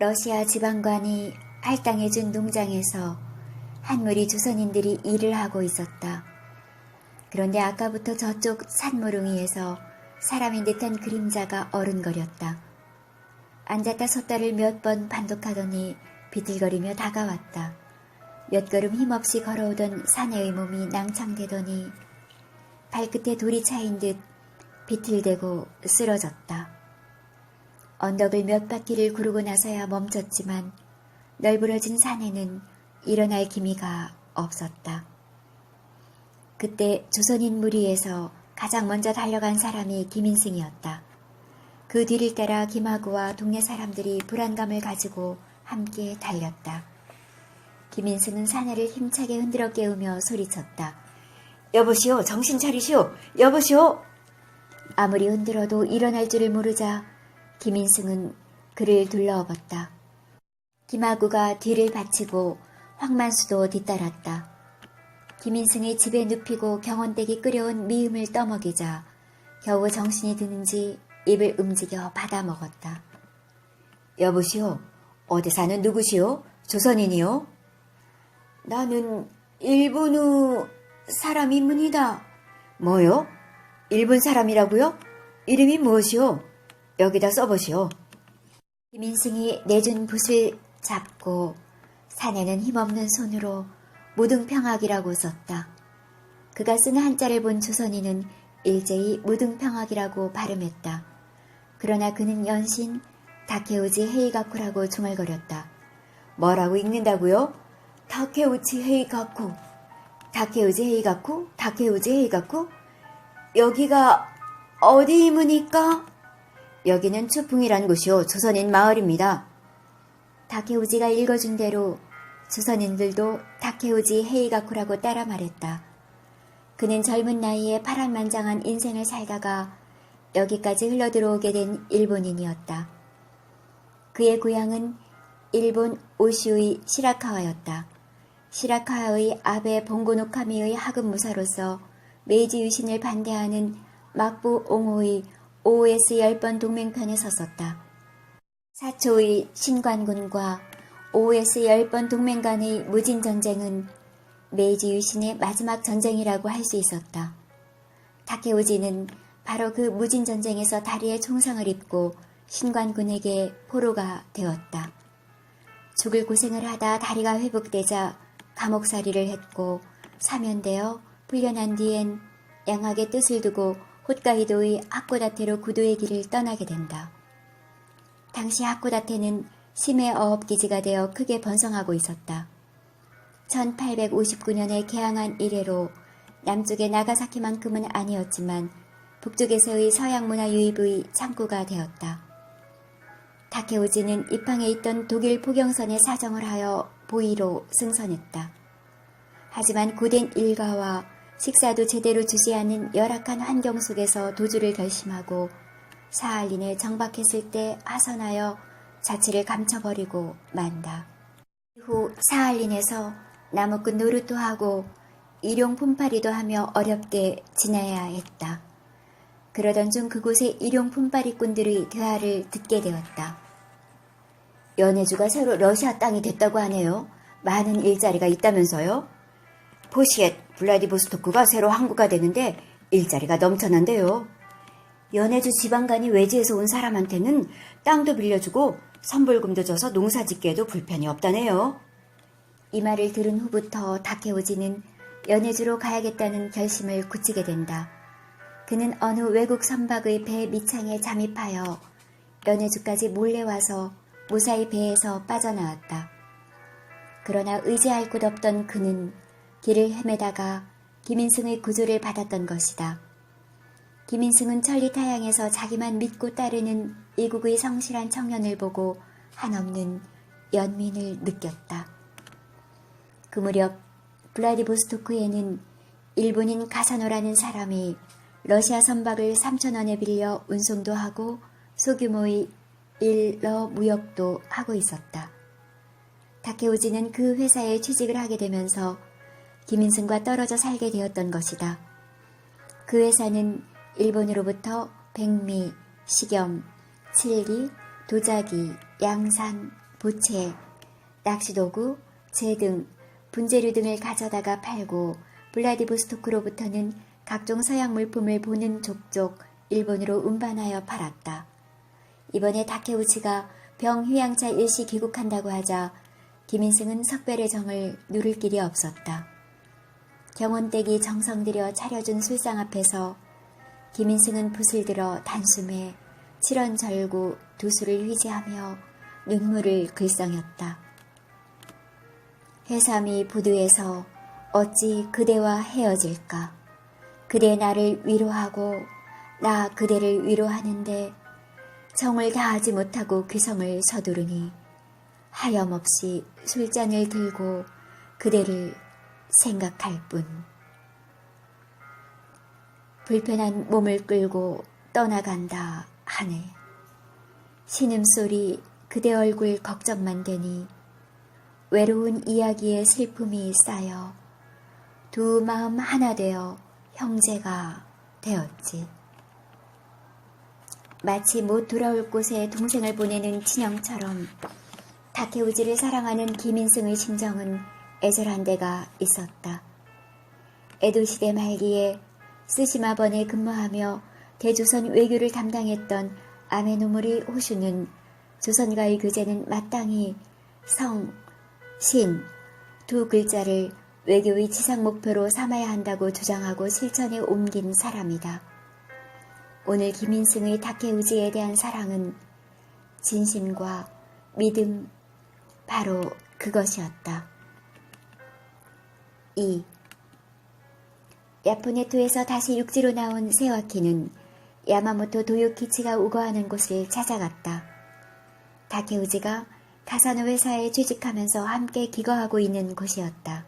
러시아 지방관이 할당해준 농장에서 한 무리 조선인들이 일을 하고 있었다. 그런데 아까부터 저쪽 산모릉이에서 사람인 듯한 그림자가 어른거렸다. 앉았다 섰다를 몇 번 반복하더니 비틀거리며 다가왔다. 몇 걸음 힘없이 걸어오던 사내의 몸이 낭창되더니 발끝에 돌이 차인 듯 비틀대고 쓰러졌다. 언덕을 몇 바퀴를 구르고 나서야 멈췄지만 널브러진 산에는 일어날 기미가 없었다. 그때 조선인 무리에서 가장 먼저 달려간 사람이 김인승이었다. 그 뒤를 따라 김하구와 동네 사람들이 불안감을 가지고 함께 달렸다. 김인승은 사내를 힘차게 흔들어 깨우며 소리쳤다. 여보시오, 정신 차리시오, 여보시오! 아무리 흔들어도 일어날 줄을 모르자 김인승은 그를 둘러엎었다. 김하구가 뒤를 받치고 황만수도 뒤따랐다. 김인승이 집에 눕히고 경원댁이 끓여온 미음을 떠먹이자 겨우 정신이 드는지 입을 움직여 받아 먹었다. 여보시오, 어디 사는 누구시오? 조선인이요? 나는 일본의 사람이문이다. 뭐요? 일본 사람이라고요? 이름이 무엇이오? 여기다 써보시오. 김인승이 내준 붓을 잡고 사내는 힘없는 손으로 무등평학이라고 썼다. 그가 쓰는 한자를 본 조선인은 일제히 무등평학이라고 발음했다. 그러나 그는 연신 다케우지 헤이가쿠라고 중얼거렸다. 뭐라고 읽는다고요? 다케우치 헤이가쿠. 다케우지 헤이가쿠? 다케우지 헤이가쿠? 여기가 어디이무니까? 여기는 추풍이란 곳이요. 조선인 마을입니다. 다케우지가 읽어준 대로 조선인들도 다케우지 헤이가쿠라고 따라 말했다. 그는 젊은 나이에 파란만장한 인생을 살다가 여기까지 흘러들어오게 된 일본인이었다. 그의 고향은 일본 오시우의 시라카와였다. 시라카와의 아베 봉고노카미의 하급무사로서 메이지 유신을 반대하는 막부 옹호의 OS 10번 동맹편에 섰었다. 사초의 신관군과 OS 10번 동맹 간의 무진 전쟁은 메이지 유신의 마지막 전쟁이라고 할 수 있었다. 타케오지는 바로 그 무진 전쟁에서 다리에 총상을 입고 신관군에게 포로가 되었다. 죽을 고생을 하다 다리가 회복되자 감옥살이를 했고 사면되어 풀려난 뒤엔 양악의 뜻을 두고 홋카이도의 하코다테로 구도의 길을 떠나게 된다. 당시 하코다테는 심해 어업 기지가 되어 크게 번성하고 있었다. 1859년에 개항한 이래로 남쪽의 나가사키만큼은 아니었지만 북쪽에서의 서양 문화 유입의 창구가 되었다. 다케오지는 입항에 있던 독일 포경선의 사정을 하여 보이로 승선했다. 하지만 고된 일가와 식사도 제대로 주지 않는 열악한 환경 속에서 도주를 결심하고 사할린에 정박했을 때 하선하여 자취를 감춰버리고 만다. 이후 사할린에서 나무꾼 노릇도 하고 일용 품팔이도 하며 어렵게 지내야 했다. 그러던 중 그곳의 일용 품팔이꾼들의 대화를 듣게 되었다. 연해주가 새로 러시아 땅이 됐다고 하네요. 많은 일자리가 있다면서요? 포시엣 블라디보스토크가 새로 항구가 되는데 일자리가 넘쳐난대요. 연해주 지방간이 외지에서 온 사람한테는 땅도 빌려주고 선불금도 줘서 농사 짓기에도 불편이 없다네요. 이 말을 들은 후부터 다케오지는 연해주로 가야겠다는 결심을 굳히게 된다. 그는 어느 외국 선박의 배 밑창에 잠입하여 연해주까지 몰래 와서 무사히 배에서 빠져나왔다. 그러나 의지할 곳 없던 그는 길을 헤매다가 김인승의 구조를 받았던 것이다. 김인승은 천리타양에서 자기만 믿고 따르는 이국의 성실한 청년을 보고 한없는 연민을 느꼈다. 그 무렵 블라디보스토크에는 일본인 가사노라는 사람이 러시아 선박을 3천원에 빌려 운송도 하고 소규모의 일러 무역도 하고 있었다. 다케오지는 그 회사에 취직을 하게 되면서 김인승과 떨어져 살게 되었던 것이다. 그 회사는 일본으로부터 백미, 식염, 칠기, 도자기, 양산, 부채, 낚시도구, 재 등 분재류 등을 가져다가 팔고 블라디보스토크로부터는 각종 서양 물품을 보는 족족 일본으로 운반하여 팔았다. 이번에 다케우치가 병 휴양차 일시 귀국한다고 하자 김인승은 석별의 정을 누를 길이 없었다. 경원댁이 정성 들여 차려준 술상 앞에서 김인승은 붓을 들어 단숨에 칠원 절구 두 수를 휘지하며 눈물을 글썽였다. 해삼이 부두에서 어찌 그대와 헤어질까? 그대 나를 위로하고 나 그대를 위로하는데 정을 다하지 못하고 귀성을 서두르니 하염없이 술잔을 들고 그대를 생각할 뿐. 불편한 몸을 끌고 떠나간다 하네. 신음소리 그대 얼굴 걱정만 되니 외로운 이야기의 슬픔이 쌓여 두 마음 하나 되어 형제가 되었지. 마치 못 돌아올 곳에 동생을 보내는 친형처럼 다케우지를 사랑하는 김인승의 심정은 애절한 데가 있었다. 에도시대 말기에 스시마번에 근무하며 대조선 외교를 담당했던 아메노모리 호슈는 조선과의 교제는 마땅히 성, 신 두 글자를 외교의 지상 목표로 삼아야 한다고 주장하고 실천에 옮긴 사람이다. 오늘 김인승의 다케우지에 대한 사랑은 진심과 믿음, 바로 그것이었다. 2. 야프네토에서 다시 육지로 나온 세와키는 야마모토 도요키치가 우거하는 곳을 찾아갔다. 다케우지가 가사노 회사에 취직하면서 함께 기거하고 있는 곳이었다.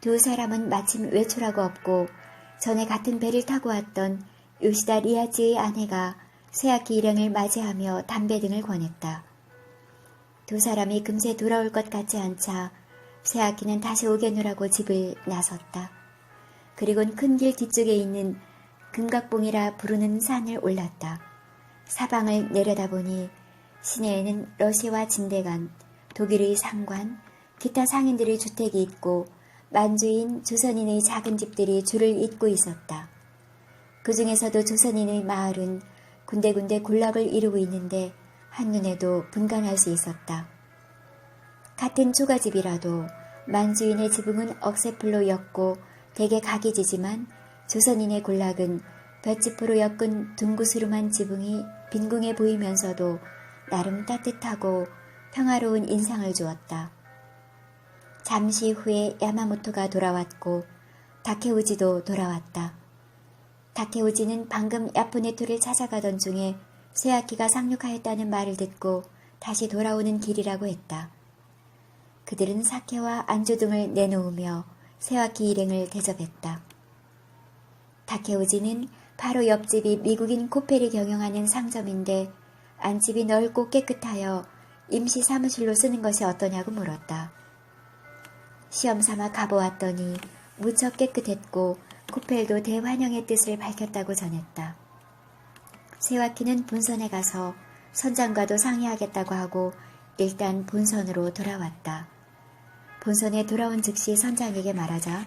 두 사람은 마침 외출하고 없고 전에 같은 배를 타고 왔던 요시다 리아지의 아내가 세아키 일행을 맞이하며 담배 등을 권했다. 두 사람이 금세 돌아올 것 같지 않자 세아키는 다시 오겠노라고 집을 나섰다. 그리곤 큰 길 뒤쪽에 있는 금각봉이라 부르는 산을 올랐다. 사방을 내려다보니 시내에는 러시아와 진대간, 독일의 상관, 기타 상인들의 주택이 있고 만주인 조선인의 작은 집들이 줄을 잇고 있었다. 그 중에서도 조선인의 마을은 군데군데 군락을 이루고 있는데 한눈에도 분간할 수 있었다. 같은 초가집이라도 만주인의 지붕은 억새풀로 엮고 대개 각이지지만 조선인의 군락은 볏짚으로 엮은 둥구스름한 지붕이 빈궁해 보이면서도 나름 따뜻하고 평화로운 인상을 주었다. 잠시 후에 야마모토가 돌아왔고 다케우지도 돌아왔다. 다케우지는 방금 야프네토를 찾아가던 중에 세아키가 상륙하였다는 말을 듣고 다시 돌아오는 길이라고 했다. 그들은 사케와 안주 등을 내놓으며 세아키 일행을 대접했다. 다케우지는 바로 옆집이 미국인 코펠이 경영하는 상점인데 안집이 넓고 깨끗하여 임시 사무실로 쓰는 것이 어떠냐고 물었다. 시험 삼아 가보았더니 무척 깨끗했고 코펠도 대환영의 뜻을 밝혔다고 전했다. 세와키는 본선에 가서 선장과도 상의하겠다고 하고 일단 본선으로 돌아왔다. 본선에 돌아온 즉시 선장에게 말하자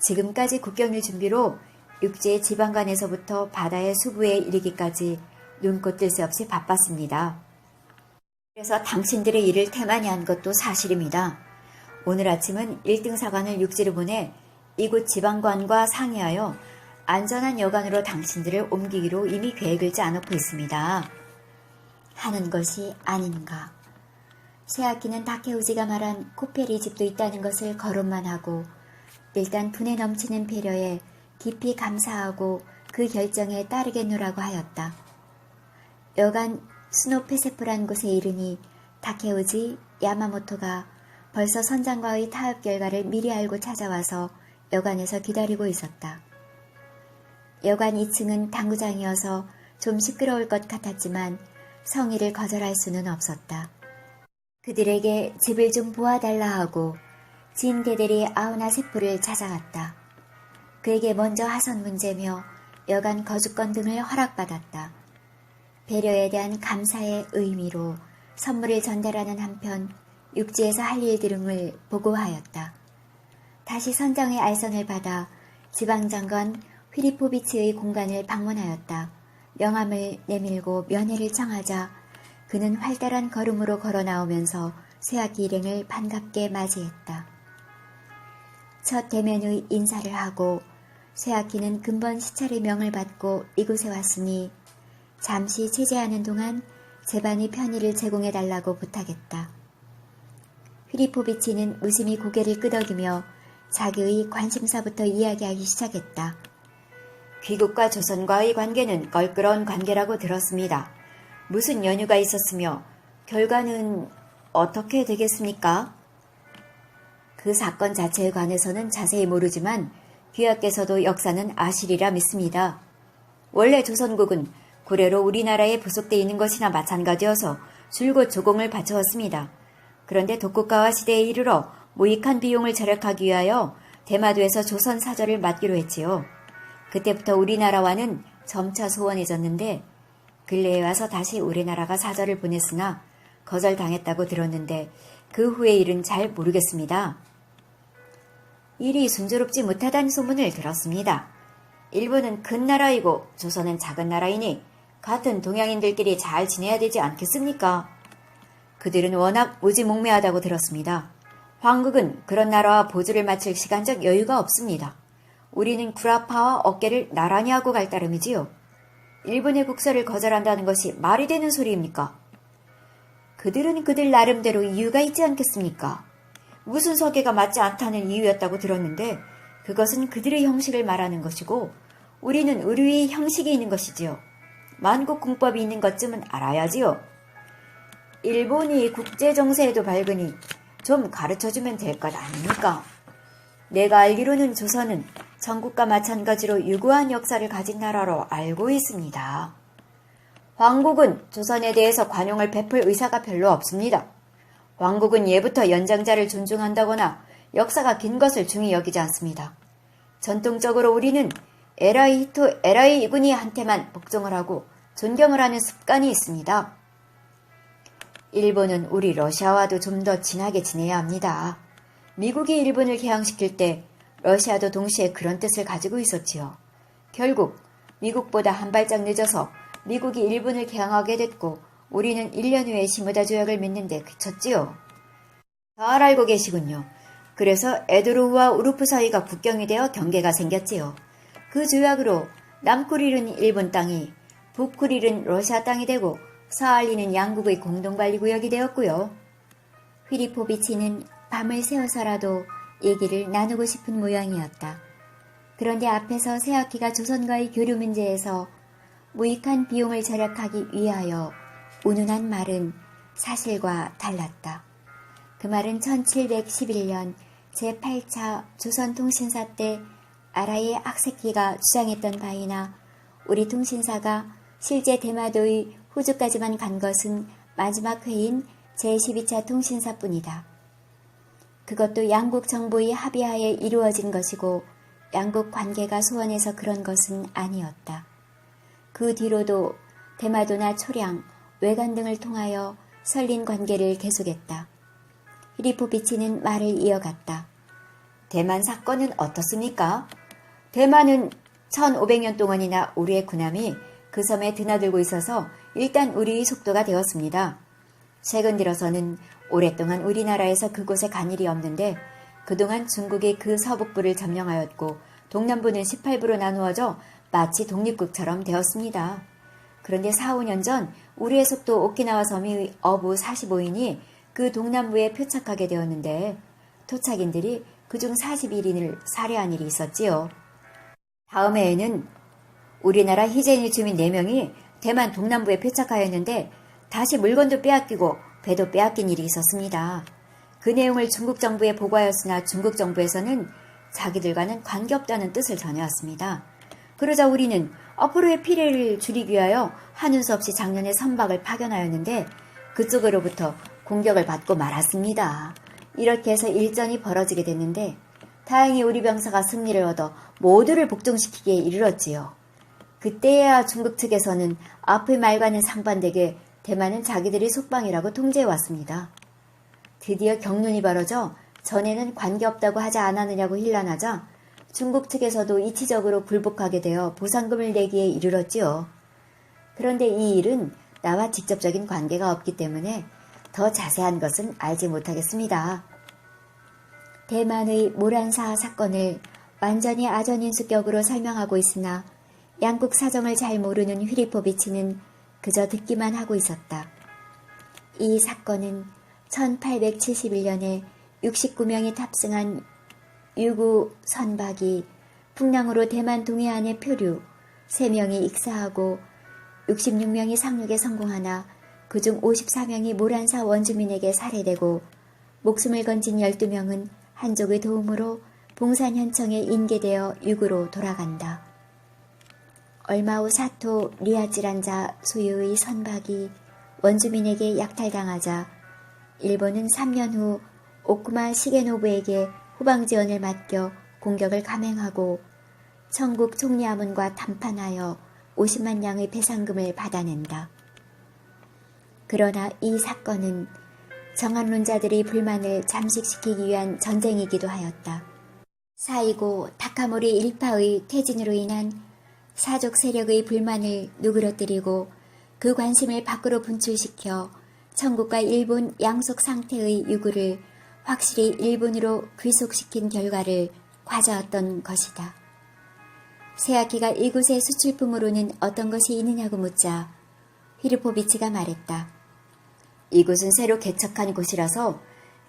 지금까지 국경일 준비로 육지의 지방간에서부터 바다의 수부에 이르기까지 눈꽃 뜰 새 없이 바빴습니다. 그래서 당신들의 일을 태만히 한 것도 사실입니다. 오늘 아침은 1등 사관을 육지로 보내 이곳 지방관과 상의하여 안전한 여관으로 당신들을 옮기기로 이미 계획을 짜놓고 있습니다. 하는 것이 아닌가. 새아키는 다케우지가 말한 코페리 집도 있다는 것을 거론만 하고 일단 분에 넘치는 배려에 깊이 감사하고 그 결정에 따르겠노라고 하였다. 여간 스노페세프란 곳에 이르니 다케우지 야마모토가 벌써 선장과의 타협 결과를 미리 알고 찾아와서 여관에서 기다리고 있었다. 여관 2층은 당구장이어서 좀 시끄러울 것 같았지만 성의를 거절할 수는 없었다. 그들에게 집을 좀 보아달라 하고 진 대들이 아우나 세포를 찾아갔다. 그에게 먼저 하선 문제며 여간 거주권 등을 허락받았다. 배려에 대한 감사의 의미로 선물을 전달하는 한편 육지에서 할 일들을 보고하였다. 다시 선장의 알선을 받아 지방장관 휘리포비치의 공간을 방문하였다. 명함을 내밀고 면회를 청하자 그는 활달한 걸음으로 걸어 나오면서 쇠학기 일행을 반갑게 맞이했다. 첫 대면의 인사를 하고 쇠학기는 근본 시찰의 명을 받고 이곳에 왔으니 잠시 체제하는 동안 제반의 편의를 제공해 달라고 부탁했다. 휘리포비치는 무심히 고개를 끄덕이며 자기의 관심사부터 이야기하기 시작했다. 귀국과 조선과의 관계는 껄끄러운 관계라고 들었습니다. 무슨 연유가 있었으며 결과는 어떻게 되겠습니까? 그 사건 자체에 관해서는 자세히 모르지만 귀하께서도 역사는 아시리라 믿습니다. 원래 조선국은 구례로 우리나라에 부속돼 있는 것이나 마찬가지여서 줄곧 조공을 바쳐왔습니다. 그런데 독국가와 시대에 이르러 무익한 비용을 절약하기 위하여 대마도에서 조선 사절을 맡기로 했지요. 그때부터 우리나라와는 점차 소원해졌는데 근래에 와서 다시 우리나라가 사절을 보냈으나 거절당했다고 들었는데 그 후의 일은 잘 모르겠습니다. 일이 순조롭지 못하다는 소문을 들었습니다. 일본은 큰 나라이고 조선은 작은 나라이니 같은 동양인들끼리 잘 지내야 되지 않겠습니까? 그들은 워낙 무지몽매하다고 들었습니다. 황국은 그런 나라와 보조를 마칠 시간적 여유가 없습니다. 우리는 구라파와 어깨를 나란히 하고 갈 따름이지요. 일본의 국서를 거절한다는 것이 말이 되는 소리입니까? 그들은 그들 나름대로 이유가 있지 않겠습니까? 무슨 서계가 맞지 않다는 이유였다고 들었는데 그것은 그들의 형식을 말하는 것이고 우리는 의류의 형식이 있는 것이지요. 만국 공법이 있는 것쯤은 알아야지요. 일본이 국제 정세에도 밝으니 좀 가르쳐주면 될 것 아닙니까? 내가 알기로는 조선은 전국과 마찬가지로 유구한 역사를 가진 나라로 알고 있습니다. 황국은 조선에 대해서 관용을 베풀 의사가 별로 없습니다. 왕국은 예부터 연장자를 존중한다거나 역사가 긴 것을 중히 여기지 않습니다. 전통적으로 우리는 에라이 히토 에라이 이군이 한테만 복종을 하고 존경을 하는 습관이 있습니다. 일본은 우리 러시아와도 좀더 친하게 지내야 합니다. 미국이 일본을 개항시킬 때 러시아도 동시에 그런 뜻을 가지고 있었지요. 결국 미국보다 한 발짝 늦어서 미국이 일본을 개항하게 됐고 우리는 1년 후에 시무다 조약을 맺는데 그쳤지요. 잘 알고 계시군요. 그래서 에드로우와 우루프 사이가 국경이 되어 경계가 생겼지요. 그 조약으로 남쿠릴은 일본 땅이, 북쿠릴은 러시아 땅이 되고 사할리는 양국의 공동관리구역이 되었고요. 휘리포비치는 밤을 새워서라도 얘기를 나누고 싶은 모양이었다. 그런데 앞에서 새학기가 조선과의 교류 문제에서 무익한 비용을 절약하기 위하여 운운한 말은 사실과 달랐다. 그 말은 1711년 제8차 조선통신사 때 아라의 악새끼가 주장했던 바이나 우리 통신사가 실제 대마도의 호주까지만 간 것은 마지막 회인 제12차 통신사뿐이다. 그것도 양국 정부의 합의하에 이루어진 것이고 양국 관계가 소원해서 그런 것은 아니었다. 그 뒤로도 대마도나 초량, 외관 등을 통하여 설린 관계를 계속했다. 히리포비치는 말을 이어갔다. 대만 사건은 어떻습니까? 대만은 1500년 동안이나 우리의 군함이 그 섬에 드나들고 있어서 일단 우리의 속도가 되었습니다. 최근 들어서는 오랫동안 우리나라에서 그곳에 간 일이 없는데 그동안 중국이 그 서북부를 점령하였고 동남부는 18부로 나누어져 마치 독립국처럼 되었습니다. 그런데 4, 5년 전 우리의 속도 오키나와 섬이 어부 45인이 그 동남부에 표착하게 되었는데 토착인들이 그중 41인을 살해한 일이 있었지요. 다음 해에는 우리나라 희재인 주민 4명이 대만 동남부에 표착하였는데 다시 물건도 빼앗기고 배도 빼앗긴 일이 있었습니다. 그 내용을 중국 정부에 보고하였으나 중국 정부에서는 자기들과는 관계없다는 뜻을 전해왔습니다. 그러자 우리는 앞으로의 피해를 줄이기 위하여 하는 수 없이 작년에 선박을 파견하였는데 그쪽으로부터 공격을 받고 말았습니다. 이렇게 해서 일전이 벌어지게 됐는데 다행히 우리 병사가 승리를 얻어 모두를 복종시키기에 이르렀지요. 그때야 중국 측에서는 앞의 말과는 상반되게 대만은 자기들이 속방이라고 통제해왔습니다. 드디어 경륜이 벌어져 전에는 관계없다고 하지 않았느냐고 힐난하자 중국 측에서도 이치적으로 불복하게 되어 보상금을 내기에 이르렀지요. 그런데 이 일은 나와 직접적인 관계가 없기 때문에 더 자세한 것은 알지 못하겠습니다. 대만의 모란사 사건을 완전히 아전인수격으로 설명하고 있으나 양국 사정을 잘 모르는 휘리포비치는 그저 듣기만 하고 있었다. 이 사건은 1871년에 69명이 탑승한 유구 선박이 풍랑으로 대만 동해안에 표류, 3명이 익사하고 66명이 상륙에 성공하나 그중 54명이 모란사 원주민에게 살해되고 목숨을 건진 12명은 한족의 도움으로 봉산현청에 인계되어 유구로 돌아간다. 얼마 후 사토 리아지란 자 소유의 선박이 원주민에게 약탈당하자 일본은 3년 후 오쿠마 시게노부에게 후방지원을 맡겨 공격을 감행하고 청국 총리 아문과 담판하여 50만 양의 배상금을 받아낸다. 그러나 이 사건은 정한론자들의 불만을 잠식시키기 위한 전쟁이기도 하였다. 사이고 타카모리 일파의 퇴진으로 인한 사족 세력의 불만을 누그러뜨리고 그 관심을 밖으로 분출시켜 청국과 일본 양속 상태의 유구를 확실히 일본으로 귀속시킨 결과를 과자었던 것이다. 세아키가 이곳의 수출품으로는 어떤 것이 있느냐고 묻자 휘르포비치가 말했다. 이곳은 새로 개척한 곳이라서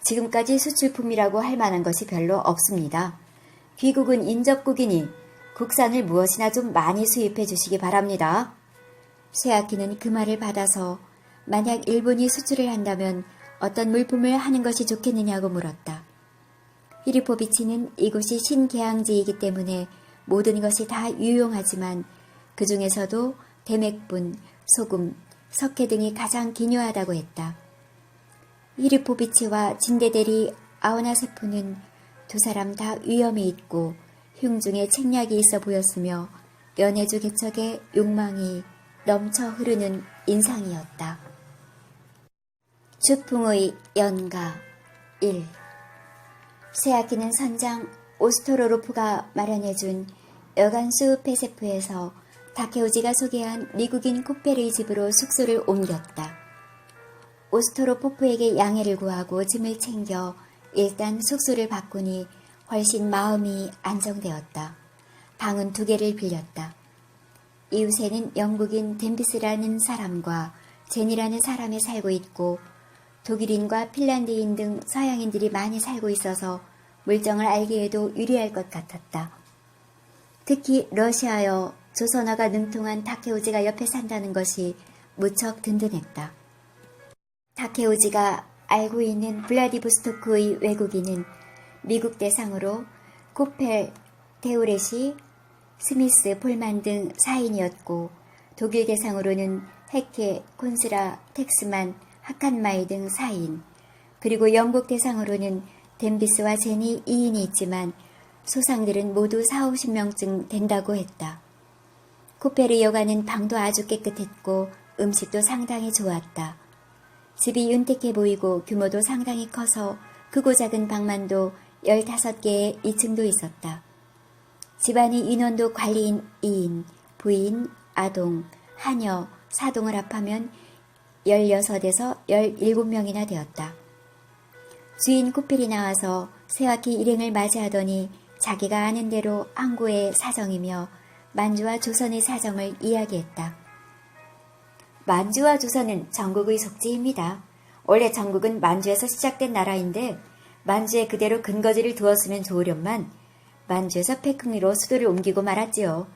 지금까지 수출품이라고 할 만한 것이 별로 없습니다. 귀국은 인접국이니 국산을 무엇이나 좀 많이 수입해 주시기 바랍니다. 세아키는 그 말을 받아서 만약 일본이 수출을 한다면 어떤 물품을 하는 것이 좋겠느냐고 물었다. 히리포비치는 이곳이 신개항지이기 때문에 모든 것이 다 유용하지만 그 중에서도 대맥분, 소금, 석회 등이 가장 기묘하다고 했다. 히리포비치와 진대대리 아오나세프는 두 사람 다 위험이 있고 흉중에 책략이 있어 보였으며 연해주 개척의 욕망이 넘쳐 흐르는 인상이었다. 주풍의 연가 1 세아키는 선장 오스토로로프가 마련해준 여간수 페세프에서 다케오지가 소개한 미국인 코페르의 집으로 숙소를 옮겼다. 오스토로포프에게 양해를 구하고 짐을 챙겨 일단 숙소를 바꾸니 훨씬 마음이 안정되었다. 방은 두 개를 빌렸다. 이웃에는 영국인 덴비스라는 사람과 제니라는 사람이 살고 있고 독일인과 핀란드인 등 서양인들이 많이 살고 있어서 물정을 알기에도 유리할 것 같았다. 특히 러시아어 조선어가 능통한 타케오지가 옆에 산다는 것이 무척 든든했다. 타케오지가 알고 있는 블라디보스토크의 외국인은 미국 대상으로 코펠, 데오레시, 스미스, 폴만 등 4인이었고 독일 대상으로는 헤케, 콘스라, 텍스만, 하칸마이 등 4인 그리고 영국 대상으로는 덴비스와 제니 2인이 있지만 소상들은 모두 4, 50명쯤 된다고 했다. 코페르 여가는 방도 아주 깨끗했고 음식도 상당히 좋았다. 집이 윤택해 보이고 규모도 상당히 커서 크고 작은 방만도 15개의 2층도 있었다. 집안의 인원도 관리인 2인, 부인, 아동, 하녀, 사동을 합하면 16에서 17명이나 되었다. 주인 쿠필이 나와서 세와키 일행을 맞이하더니 자기가 아는 대로 항구의 사정이며 만주와 조선의 사정을 이야기했다. 만주와 조선은 전국의 속지입니다. 원래 전국은 만주에서 시작된 나라인데 만주에 그대로 근거지를 두었으면 좋으련만 만주에서 패궁리로 수도를 옮기고 말았지요.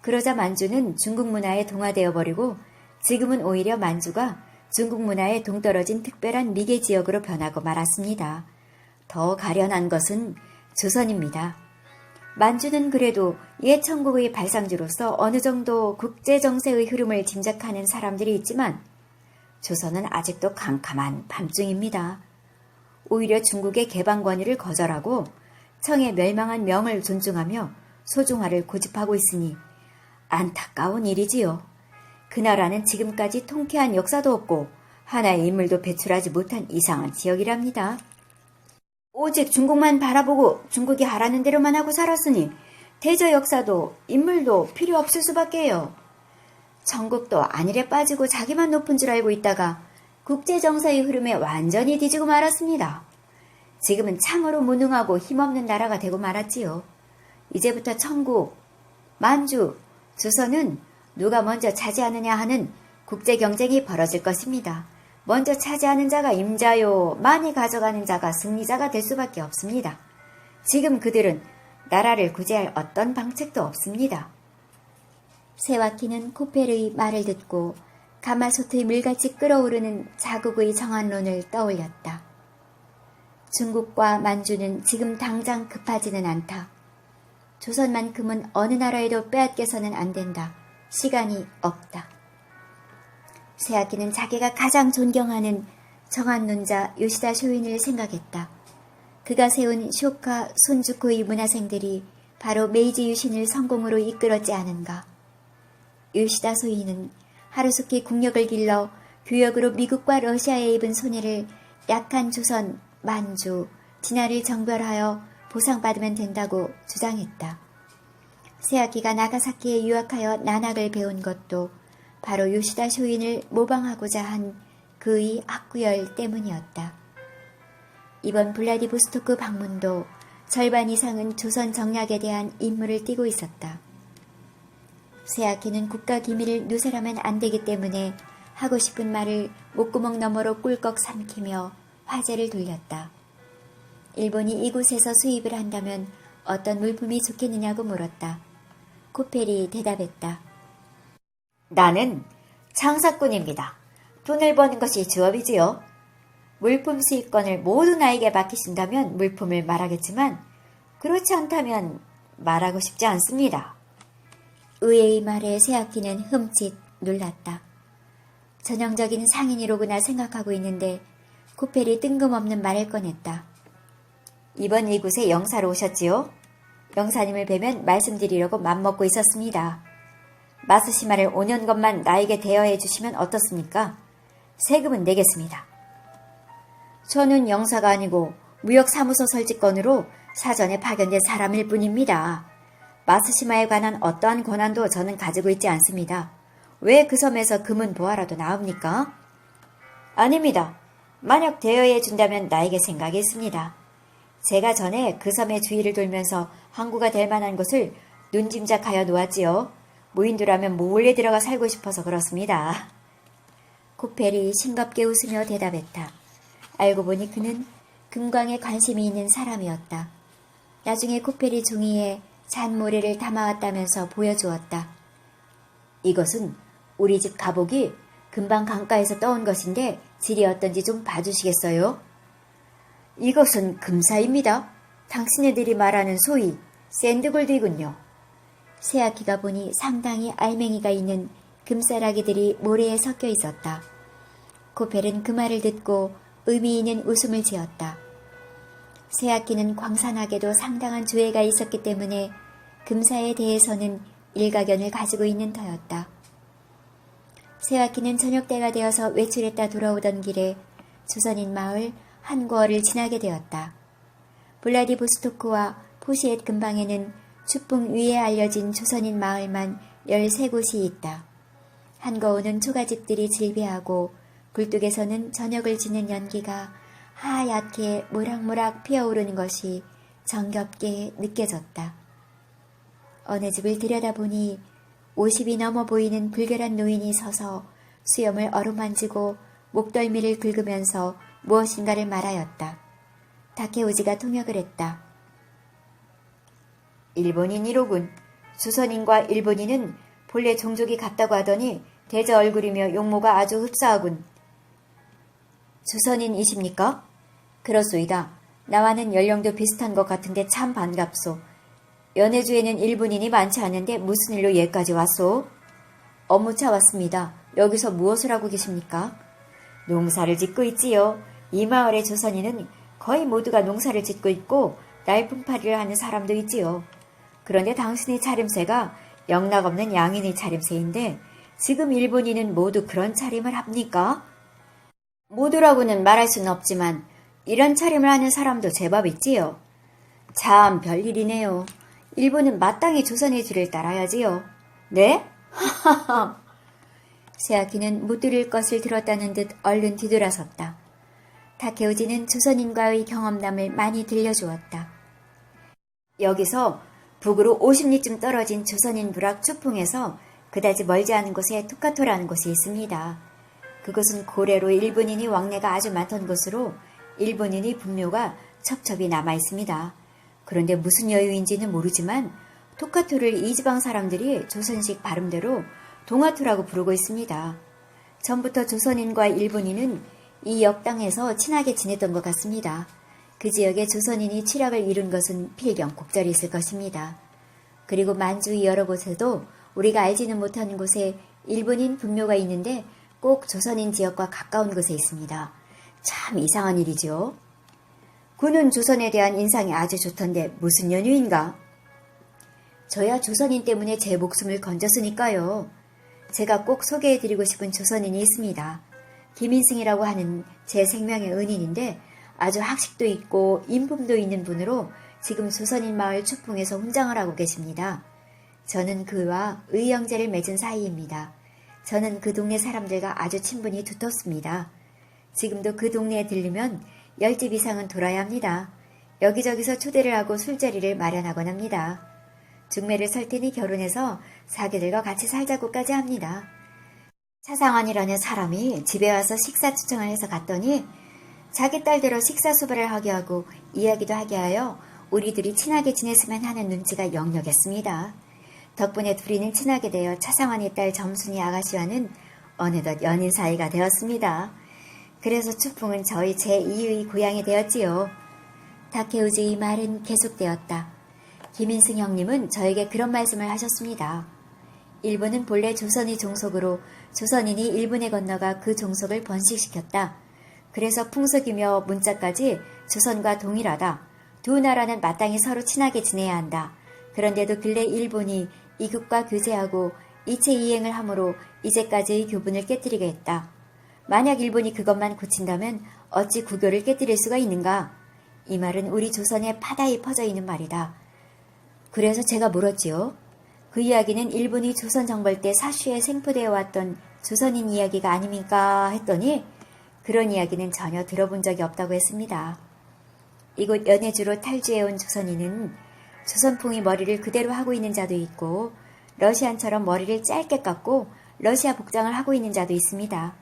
그러자 만주는 중국 문화에 동화되어 버리고 지금은 오히려 만주가 중국 문화에 동떨어진 특별한 미개 지역으로 변하고 말았습니다. 더 가련한 것은 조선입니다. 만주는 그래도 옛 천국의 발상지로서 어느 정도 국제 정세의 흐름을 짐작하는 사람들이 있지만 조선은 아직도 캄캄한 밤중입니다. 오히려 중국의 개방 권위를 거절하고 청의 멸망한 명을 존중하며 소중화를 고집하고 있으니 안타까운 일이지요. 그 나라는 지금까지 통쾌한 역사도 없고 하나의 인물도 배출하지 못한 이상한 지역이랍니다. 오직 중국만 바라보고 중국이 하라는 대로만 하고 살았으니 대저 역사도 인물도 필요 없을 수밖에요. 전국도 안일에 빠지고 자기만 높은 줄 알고 있다가 국제 정사의 흐름에 완전히 뒤지고 말았습니다. 지금은 참으로 무능하고 힘없는 나라가 되고 말았지요. 이제부터 천국, 만주, 조선은 누가 먼저 차지하느냐 하는 국제 경쟁이 벌어질 것입니다. 먼저 차지하는 자가 임자요, 많이 가져가는 자가 승리자가 될 수밖에 없습니다. 지금 그들은 나라를 구제할 어떤 방책도 없습니다. 세와키는 코펠의 말을 듣고 가마솥의 물같이 끓어오르는 자국의 정한론을 떠올렸다. 중국과 만주는 지금 당장 급하지는 않다. 조선만큼은 어느 나라에도 빼앗겨서는 안 된다. 시간이 없다. 세아키는 자기가 가장 존경하는 정한론자 요시다 쇼인을 생각했다. 그가 세운 쇼카 손주코의 문화생들이 바로 메이지 유신을 성공으로 이끌었지 않은가. 요시다 소인은 하루속히 국력을 길러 교역으로 미국과 러시아에 입은 손해를 약한 조선, 만주, 진화를 정벌하여 보상받으면 된다고 주장했다. 세아키가 나가사키에 유학하여 난학을 배운 것도 바로 요시다 쇼인을 모방하고자 한 그의 학구열 때문이었다. 이번 블라디보스토크 방문도 절반 이상은 조선 정략에 대한 임무를 띠고 있었다. 세아키는 국가 기밀을 누설하면 안 되기 때문에 하고 싶은 말을 목구멍 너머로 꿀꺽 삼키며 화제를 돌렸다. 일본이 이곳에서 수입을 한다면 어떤 물품이 좋겠느냐고 물었다. 코펠이 대답했다. 나는 장사꾼입니다. 돈을 버는 것이 주업이지요. 물품 수입권을 모두 나에게 맡기신다면 물품을 말하겠지만 그렇지 않다면 말하고 싶지 않습니다. 의의 말에 세아키는 흠칫 놀랐다. 전형적인 상인이로구나 생각하고 있는데 코펠이 뜬금없는 말을 꺼냈다. 이번 이곳에 영사로 오셨지요? 영사님을 뵈면 말씀드리려고 맘먹고 있었습니다. 마스시마를 5년 것만 나에게 대여해 주시면 어떻습니까? 세금은 내겠습니다. 저는 영사가 아니고 무역사무소 설치건으로 사전에 파견된 사람일 뿐입니다. 마스시마에 관한 어떠한 권한도 저는 가지고 있지 않습니다. 왜 그 섬에서 금은 보아라도 나옵니까? 아닙니다. 만약 대여해 준다면 나에게 생각이 있습니다. 제가 전에 그 섬의 주위를 돌면서 항구가 될 만한 곳을 눈짐작하여 놓았지요. 무인도라면 몰래 들어가 살고 싶어서 그렇습니다. 코펠이 싱겁게 웃으며 대답했다. 알고 보니 그는 금광에 관심이 있는 사람이었다. 나중에 코펠이 종이에 잔모래를 담아왔다면서 보여주었다. 이것은 우리 집 가복이 금방 강가에서 떠온 것인데 질이 어떤지 좀 봐주시겠어요? 이것은 금사입니다. 당신네들이 말하는 소위 샌드골드이군요. 세아키가 보니 상당히 알맹이가 있는 금싸라기들이 모래에 섞여 있었다. 코펠은 그 말을 듣고 의미 있는 웃음을 지었다. 세아키는 광산하게도 상당한 조예가 있었기 때문에 금사에 대해서는 일가견을 가지고 있는 터였다. 세아키는 저녁 때가 되어서 외출했다 돌아오던 길에 조선인 마을 한고어를 지나게 되었다. 블라디보스토크와 포시엣 근방에는 추풍 위에 알려진 조선인 마을만 13곳이 있다. 한거우는 초가집들이 질비하고 굴뚝에서는 저녁을 지는 연기가 하얗게 모락모락 피어오르는 것이 정겹게 느껴졌다. 어느 집을 들여다보니 50이 넘어 보이는 불결한 노인이 서서 수염을 어루만지고 목덜미를 긁으면서 무엇인가를 말하였다. 다케오지가 통역을 했다. 일본인이로군. 조선인과 일본인은 본래 종족이 같다고 하더니 대저 얼굴이며 용모가 아주 흡사하군. 조선인이십니까? 그렇소이다. 나와는 연령도 비슷한 것 같은데 참 반갑소. 연해주에는 일본인이 많지 않은데 무슨 일로 얘까지 왔소? 업무차 왔습니다. 여기서 무엇을 하고 계십니까? 농사를 짓고 있지요. 이 마을의 조선인은 거의 모두가 농사를 짓고 있고 날품팔이를 하는 사람도 있지요. 그런데 당신의 차림새가 영락없는 양인의 차림새인데 지금 일본인은 모두 그런 차림을 합니까? 모두라고는 말할 수는 없지만 이런 차림을 하는 사람도 제법 있지요. 참 별일이네요. 일본은 마땅히 조선의 줄을 따라야지요. 네? 세아키는 못 들을 것을 들었다는 듯 얼른 뒤돌아섰다. 타케우지는 조선인과의 경험담을 많이 들려주었다. 여기서 북으로 50리쯤 떨어진 조선인 부락 추풍에서 그다지 멀지 않은 곳에 투카토라는 곳이 있습니다. 그곳은 고래로 일본인이 왕래가 아주 많던 곳으로 일본인의 분묘가 첩첩이 남아 있습니다. 그런데 무슨 여유인지는 모르지만 토카토를 이 지방 사람들이 조선식 발음대로 동아토라고 부르고 있습니다. 전부터 조선인과 일본인은 이 역당에서 친하게 지냈던 것 같습니다. 그 지역에 조선인이 취락을 이룬 것은 필경 곡절이 있을 것입니다. 그리고 만주의 여러 곳에도 우리가 알지는 못하는 곳에 일본인 분묘가 있는데 꼭 조선인 지역과 가까운 곳에 있습니다. 참 이상한 일이죠. 군은 조선에 대한 인상이 아주 좋던데 무슨 연유인가? 저야 조선인 때문에 제 목숨을 건졌으니까요. 제가 꼭 소개해드리고 싶은 조선인이 있습니다. 김인승이라고 하는 제 생명의 은인인데 아주 학식도 있고 인품도 있는 분으로 지금 조선인 마을 추풍에서 훈장을 하고 계십니다. 저는 그와 의형제를 맺은 사이입니다. 저는 그 동네 사람들과 아주 친분이 두텁습니다. 지금도 그 동네에 들르면 열집 이상은 돌아야 합니다. 여기저기서 초대를 하고 술자리를 마련하곤 합니다. 중매를 설 테니 결혼해서 사계들과 같이 살자고까지 합니다. 차상환이라는 사람이 집에 와서 식사 추청을 해서 갔더니 자기 딸대로 식사 수발을 하게 하고 이야기도 하게 하여 우리들이 친하게 지냈으면 하는 눈치가 역력했습니다. 덕분에 둘이는 친하게 되어 차상환의 딸 점순이 아가씨와는 어느덧 연인 사이가 되었습니다. 그래서 추풍은 저희 제2의 고향이 되었지요. 다케우지의 말은 계속되었다. 김인승 형님은 저에게 그런 말씀을 하셨습니다. 일본은 본래 조선의 종속으로 조선인이 일본에 건너가 그 종속을 번식시켰다. 그래서 풍속이며 문자까지 조선과 동일하다. 두 나라는 마땅히 서로 친하게 지내야 한다. 그런데도 근래 일본이 이국과 교제하고 이체 이행을 함으로 이제까지의 교분을 깨뜨리게 했다. 만약 일본이 그것만 고친다면 어찌 구교를 깨뜨릴 수가 있는가? 이 말은 우리 조선에 파다히 퍼져 있는 말이다. 그래서 제가 물었지요. 그 이야기는 일본이 조선 정벌 때 사슈에 생포되어 왔던 조선인 이야기가 아닙니까? 했더니 그런 이야기는 전혀 들어본 적이 없다고 했습니다. 이곳 연해주로 탈주해온 조선인은 조선풍이 머리를 그대로 하고 있는 자도 있고 러시안처럼 머리를 짧게 깎고 러시아 복장을 하고 있는 자도 있습니다.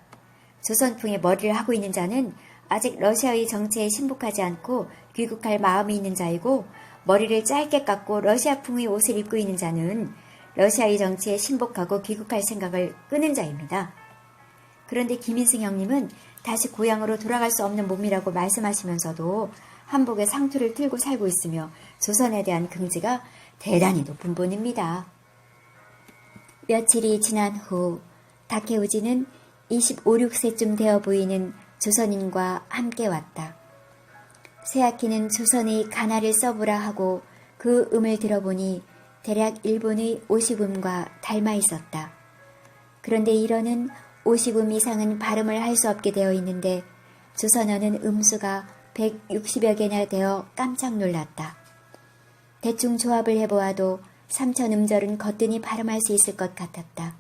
조선풍의 머리를 하고 있는 자는 아직 러시아의 정체에 신복하지 않고 귀국할 마음이 있는 자이고 머리를 짧게 깎고 러시아풍의 옷을 입고 있는 자는 러시아의 정치에 신복하고 귀국할 생각을 끄는 자입니다. 그런데 김인승 형님은 다시 고향으로 돌아갈 수 없는 몸이라고 말씀하시면서도 한복에 상투를 틀고 살고 있으며 조선에 대한 긍지가 대단히 높은 분입니다. 며칠이 지난 후 다케우지는 25, 6세쯤 되어 보이는 조선인과 함께 왔다. 세아키는 조선의 가나를 써보라 하고 그 음을 들어보니 대략 일본의 50음과 닮아 있었다. 그런데 이러는 50음 이상은 발음을 할 수 없게 되어 있는데 조선어는 음수가 160여 개나 되어 깜짝 놀랐다. 대충 조합을 해보아도 3천 음절은 거뜬히 발음할 수 있을 것 같았다.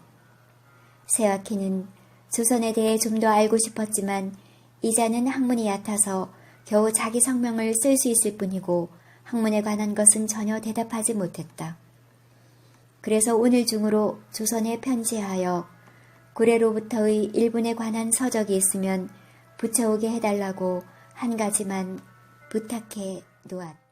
세아키는 조선에 대해 좀 더 알고 싶었지만 이자는 학문이 얕아서 겨우 자기 성명을 쓸 수 있을 뿐이고 학문에 관한 것은 전혀 대답하지 못했다. 그래서 오늘 중으로 조선에 편지하여 고래로부터의 일본에 관한 서적이 있으면 붙여오게 해달라고 한 가지만 부탁해 놓았다.